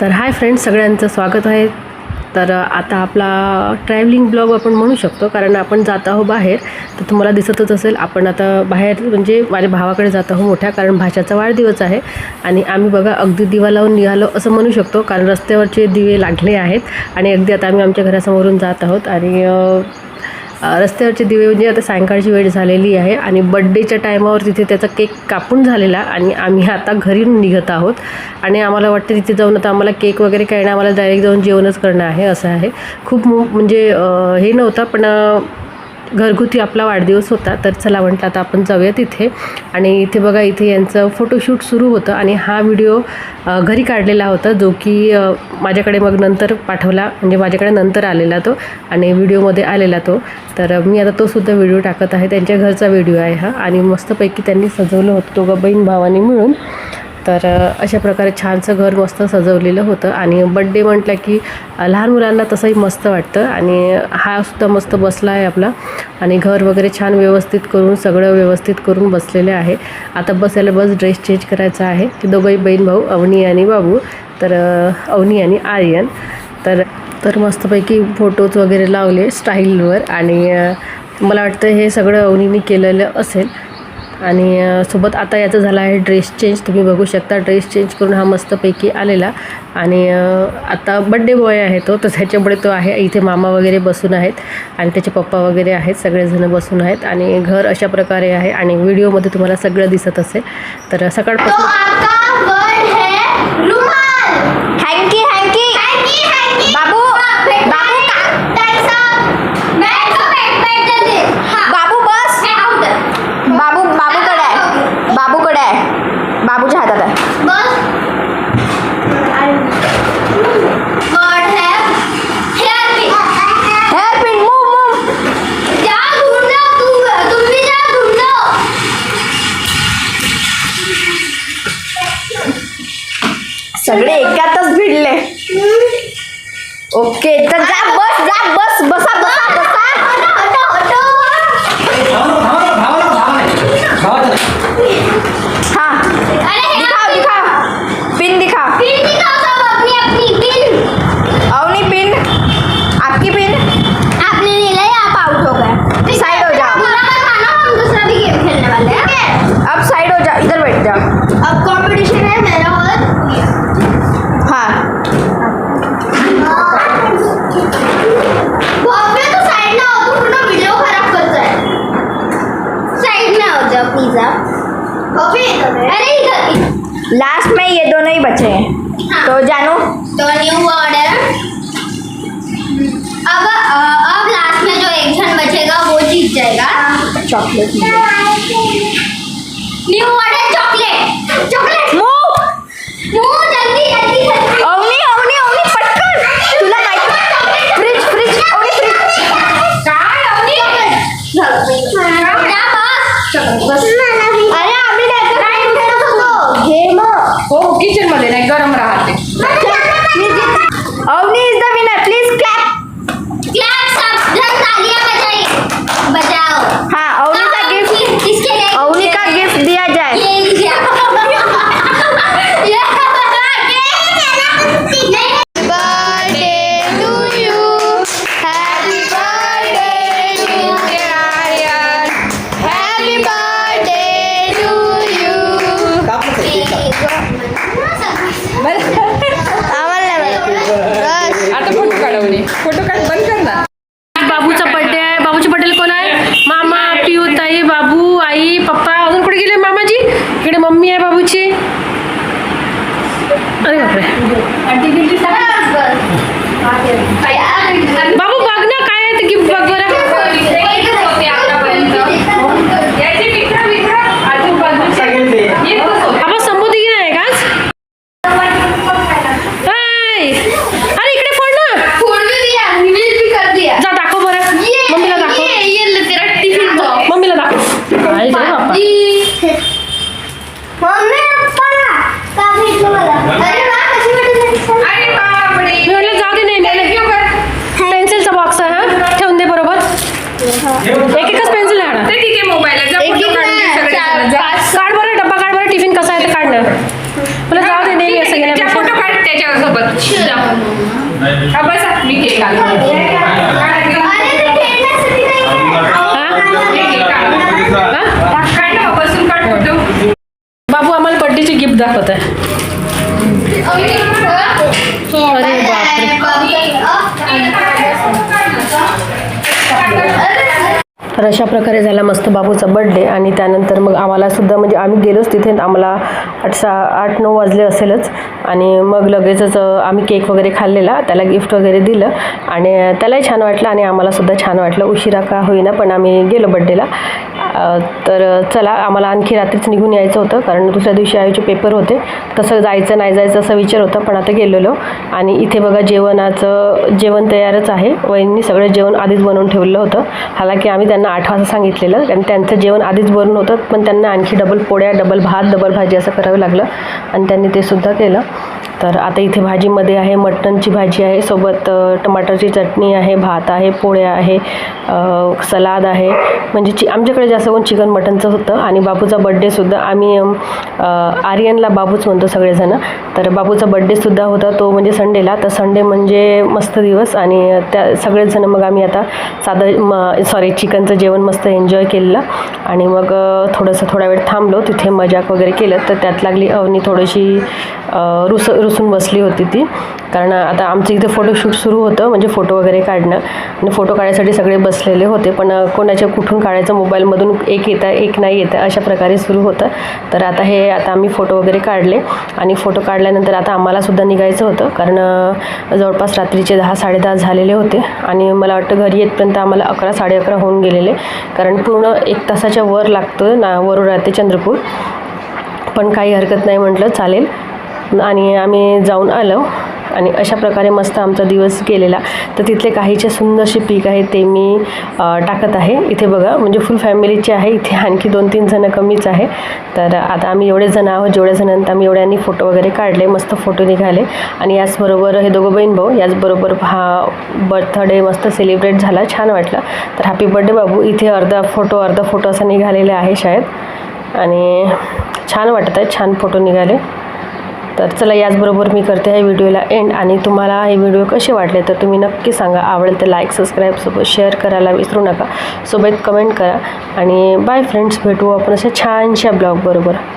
तर hi friends सगळ्यांचं स्वागत आहे. तर आता आपला ट्रॅव्हलिंग ब्लॉग आपण म्हणू शकतो कारण आपण जात आहो बाहेर. तर तुम्हाला दिसतच असेल आपण आता बाहेर म्हणजे माझ्या भावाकडे जात आहो मोठ्या कारण भाषाचा वाढदिवस आहे. आणि आम्ही बघा अगदी दिवा लावून निघालो असं म्हणू शकतो कारण रस्त्यावरचे दिवे लागले आहेत. आणि अगदी आता आम्ही आमच्या घरासमोरून जात आहोत. आणि रस्त्यावरचे दिवे म्हणजे आता सायंकाळची वेळ झालेली आहे आणि बड्डेच्या टायमावर तिथे त्याचा केक कापून झालेला आणि आम्ही आता घरी निघत आहोत. आणि आम्हाला वाटतं तिथे जाऊन आता आम्हाला केक वगैरे काही नाही आम्हाला डायरेक्ट जाऊन जेवणच करणं आहे असं आहे. खूप म्हणजे हे नव्हतं पण घरगुती आपला वाढदिवस होता तर चला म्हटलं आता आपण जाऊया तिथे आणि इथे बघा इथे यांचं फोटोशूट सुरू होतं आणि हा व्हिडिओ घरी काढलेला होता जो की माझ्याकडे मग नंतर पाठवला म्हणजे माझ्याकडे नंतर आलेला तो आणि व्हिडिओमध्ये आलेला तो. तर मी आता तो सुद्धा व्हिडिओ टाकत आहे. त्यांच्या घरचा व्हिडिओ आहे हा आणि मस्तपैकी त्यांनी सजवलं होतं दोघं बहीण भावाने मिळून. तर अशा प्रकारे छानसं घर मस्त सजवलेलं होतं आणि बड्डे म्हटलं की लहान मुलांना तसंही मस्त वाटतं आणि हा सुद्धा मस्त बसला आहे आपला आणि घर वगैरे छान व्यवस्थित करून सगळं व्यवस्थित करून बसलेले आहे. आता बसायला बस ड्रेस चेंज करायचा आहे. की दोघंही बहीण भाऊ अवनी आणि बाबू. तर अवनी आणि आर्यन. तर तर मस्तपैकी फोटोज वगैरे लावले स्टाईलवर आणि मला वाटतं हे सगळं अवनीने केलेलं असेल. आणि सोबत आता याचा झाला आहे ड्रेस चेंज. तुम्ही बघू शकता ड्रेस चेंज करून हा मस्तपैकी आलेला. आणि आता बड्डे बॉय आहे तो तर त्याच्यामुळे तो आहे. इथे मामा वगैरे बसून आहेत आणि त्याचे पप्पा वगैरे आहेत सगळेजण बसून आहेत. आणि घर अशा प्रकारे आहे आणि व्हिडिओमध्ये तुम्हाला सगळं दिसत असेल. तर सकाळपासून सगळे एकातच भिडले. ओके तर जा बस जा बस बसा बसा बसा. हाँ. दिखाओ दिखाओ पिन दिखाओ पिन दिखाओ सब अपनी अपनी पिन. अवनी पिन. आपकी पिन. आपने नहीं लाई आप आउट हो गए. साइड हो जाओ दूसरा भी गेम खेलने वाले हैं। अब साइड हो जाओ इधर बैठ जाओ अब कंपटीशन है मेरा और हाँ बॉम्बे तो साइड ना हो तो पूरा वीडियो खराब करता है साइड में हो जाओ प्लीज़ आप अरे इधर लास्ट में ये दोनों ही बचे हैं। हाँ। तो जानू? तो न्यू ऑर्डर अब अब लास्ट में जो एक जन बचेगा वो जीत जाएगा। Chocolate new order chocolate chocolate move मुँह जल्दी जल्दी जल्दी। अवनी अवनी अवनी पटकन। तुला माहिती फ्रिज फ्रिज अवनी फ्रिज काय अवनी जा बस बाबू आम्हाला बड्डेची गिफ्ट दाखवत आहे तर अशा प्रकारे झाला मस्त बाबूचा बड्डे आणि त्यानंतर मग आम्हाला सुद्धा म्हणजे आम्ही गेलोच तिथे आम्हाला आठ सा आठ नऊ वाजले असेलच. आणि मग लगेचच आम्ही केक वगैरे खाल्लेला. त्याला गिफ्ट वगैरे दिलं. आणि त्यालाही छान वाटलं आणि आम्हाला सुद्धा छान वाटलं. उशिरा का होईना पण आम्ही गेलो बड्डेला तर चला आम्हाला आणखी रात्रीच निघून यायचं होतं. कारण दुसऱ्या दिवशी आईचे पेपर होते. तसं जायचं नाही जायचं असा विचार होता. पण आता गेलेलो. आणि इथे बघा जेवणाचं जेवण तयारच आहे. वहिनी सगळं जेवण आधीच बनवून ठेवलं होतं. हालाकी आम्ही त्यांना आठवण सांगितलेलं. कारण त्यांचं जेवण आधीच बरं होतं पण त्यांना आणखी डबल पोळ्या डबल भात डबल भाजी असं करावं लागलं. आणि त्यांनी ते सुद्धा केलं. तर आता इथे भाजीमध्ये आहे मटणची भाजी आहे सोबत टमाटरची चटणी आहे भात आहे पोळ्या आहे सलाद आहे. म्हणजे चि आमच्याकडे जास्त करून चिकन मटनचं होतं आणि बाबूचा बड्डेसुद्धा आम्ही आर्यनला बाबूच म्हणतो सगळेजण. तर बाबूचा बड्डेसुद्धा होता तो म्हणजे संडेला तर संडे म्हणजे मस्त दिवस आणि त्या सगळेच मग आम्ही आता साधं म सॉरी चिकनचं जेवण मस्त एन्जॉय केलेलं. आणि मग थोडंसं थोडा वेळ थांबलो तिथे मजाक वगैरे केलं. तर त्यात लागली अवनी थोडीशी रुस रुसून बसली होती ती. कारण आता आमचं इथे फोटोशूट सुरू होतं म्हणजे फोटो वगैरे काढणं. आणि फोटो काढायसाठी सगळे बसलेले होते पण कोणाच्या कुठून काढायचं मोबाईलमधून एक येतं एक नाही येतं अशा प्रकारे सुरू होतं. तर आता हे आता आम्ही फोटो वगैरे काढले. आणि फोटो काढल्यानंतर आता आम्हालासुद्धा निघायचं होतं कारण जवळपास रात्रीचे दहा साडेदहा झालेले होते. आणि मला वाटतं घरी येतपर्यंत आम्हाला अकरा साडे अकरा होऊन गेलेले. कारण पूर्ण एक तासाच्या वर लागतं ना वरून राहते चंद्रपूर. पण काही हरकत नाही म्हटलं चालेल. आणि आम्ही जाऊन आलो. आणि अशा प्रकारे मस्त आमचा दिवस गेलेला. तर तिथले काहीचे सुंदरसे पीक आहे ते मी टाकत आहे. इथे बघा म्हणजे फुल फॅमिलीचे आहे. इथे आणखी दोन तीन जणं कमीच आहे. तर आता आम्ही एवढे जण आहोत जेवढ्या जणांत आम्ही एवढ्यांनी फोटो वगैरे काढले मस्त फोटो निघाले. आणि याचबरोबर हे दोघं बहीण भाऊ याचबरोबर हा बर्थडे मस्त सेलिब्रेट झाला. छान वाटलं. तर हॅपी बर्थडे बाबू. इथे अर्धा फोटो अर्धा फोटो असा निघालेला आहे शाळेत. आणि छान वाटत आहे छान फोटो निघाले. तर चला याचबरोबर मी करते ह्या व्हिडिओला एंड आणि तुम्हाला हे व्हिडिओ कसे वाटले तर तुम्ही नक्की सांगा. आवडेल तर लाईक सबस्क्राईब सोबत शेअर करायला विसरू नका. सोबत कमेंट करा. आणि बाय फ्रेंड्स भेटू आपण अशा छानशा ब्लॉगबरोबर